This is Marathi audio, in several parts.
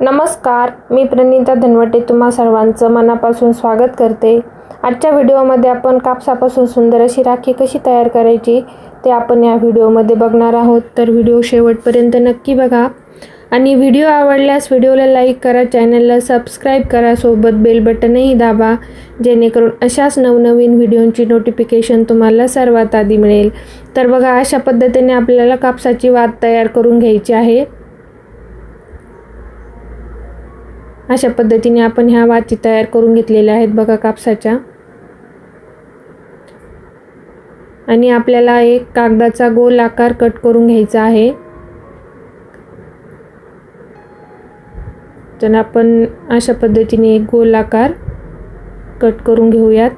नमस्कार मी प्रणिता धनवटे तुम्हा सर्वांचं मनापासून स्वागत करते. आजच्या व्हिडिओमध्ये आपण कापसापासून सुंदर अशी राखी कशी तयार करायची ते आपण या व्हिडिओमध्ये बघणार आहोत. तर व्हिडिओ शेवटपर्यंत नक्की बघा. आणि व्हिडिओ आवडल्यास व्हिडिओला लाईक करा चॅनलला सबस्क्राईब करा सोबत बेल बटनही दाबा जेणेकरून अशाच नवनवीन व्हिडिओंची नोटिफिकेशन तुम्हाला सर्वात आधी मिळेल. तर बघा अशा पद्धतीने आपल्याला कापसाची वात तयार करून घ्यायची आहे. अशा पद्धतीने आपण ह्या वाती तयार करून घेतलेल्या आहेत बघा कापसाच्या. आणि आपल्याला एक कागदाचा गोल आकार कट करून घ्यायचा आहे. तर आपण अशा पद्धतीने एक गोल आकार कट करून घेऊयात.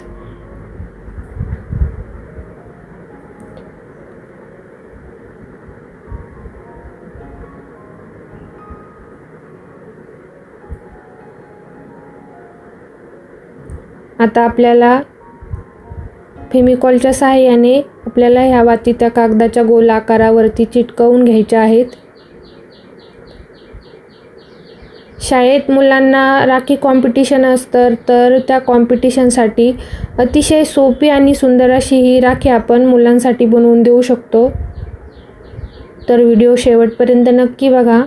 आता आपल्याला फेमिकॉलच्या सहाय्याने आपल्याला ह्या वाती त्या कागदाच्या गोल आकारावरती चिटकवून घ्यायच्या आहेत. शाळेत मुलांना राखी कॉम्पिटिशन असतं तर त्या कॉम्पिटिशनसाठी अतिशय सोपी आणि सुंदर अशी ही राखी आपण मुलांसाठी बनवून देऊ शकतो. तर व्हिडिओ शेवटपर्यंत नक्की बघा.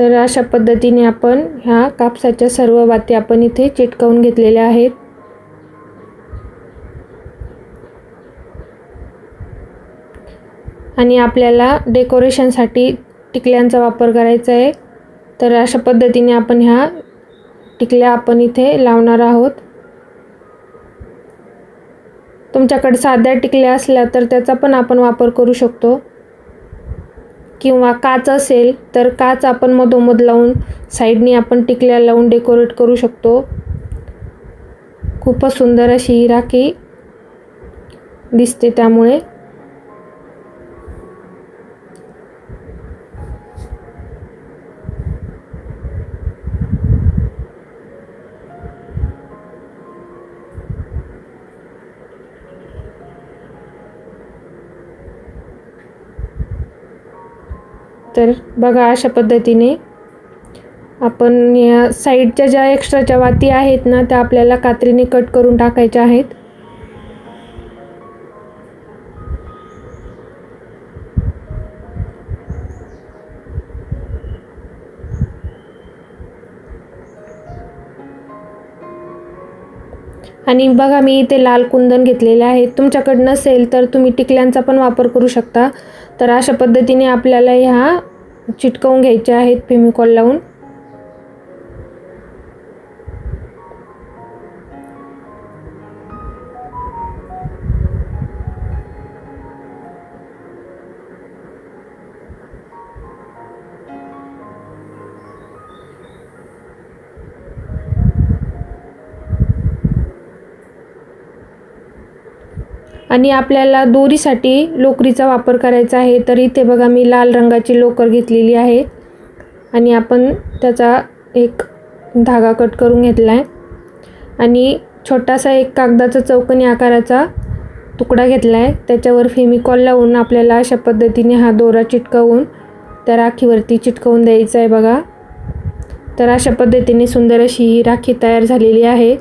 तर अशा पद्धतीने आपण ह्या कापसाच्या सर्व वाती आपण इथे चिटकवून घेतलेल्या आहेत. आणि आपल्याला डेकोरेशनसाठी टिकल्यांचा वापर करायचा आहे. तर अशा पद्धतीने आपण ह्या टिकल्या आपण इथे लावणार आहोत. तुमच्याकडे साध्या टिकल्या असल्या तर त्याचा पण आपण वापर करू शकतो. किंवा काच असेल तर काच आपण मधोमध लावून साईडनी आपण टिकल्या लावून डेकोरेट करू शकतो. खूपच सुंदर अशी ही राखी दिसते त्यामुळे. तर बघा अशा पद्धतीने आपण या साईडच्या ज्या एक्स्ट्राच्या वाती आहेत ना त्या आपल्याला कात्रीने कट करून टाकायच्या आहेत. आणि बघा मी इथे लाल कुंदन घेतलेले आहे. तुमच्याकडं नसेल तर तुम्ही टिकल्यांचा पण वापर करू शकता. तर अशा पद्धतीने आपल्याला ह्या चिटकवून घ्यायच्या आहेत फेमिकॉल लावून. आणि आपल्याला दोरीसाठी लोकरीचा वापर करायचा आहे. तर इथे बघा मी लाल रंगाची लोकर घेतलेली आहे. आणि आपण त्याचा एक धागा कट करून घेतला आहे. आणि छोटासा एक कागदाचा चौकनी आकाराचा तुकडा घेतला आहे. त्याच्यावर फेमिकॉल लावून आपल्याला अशा पद्धतीने हा दोरा चिटकवून त्या राखीवरती चिटकवून द्यायचा आहे बघा. तर अशा पद्धतीने सुंदर अशी ही राखी तयार झालेली आहे.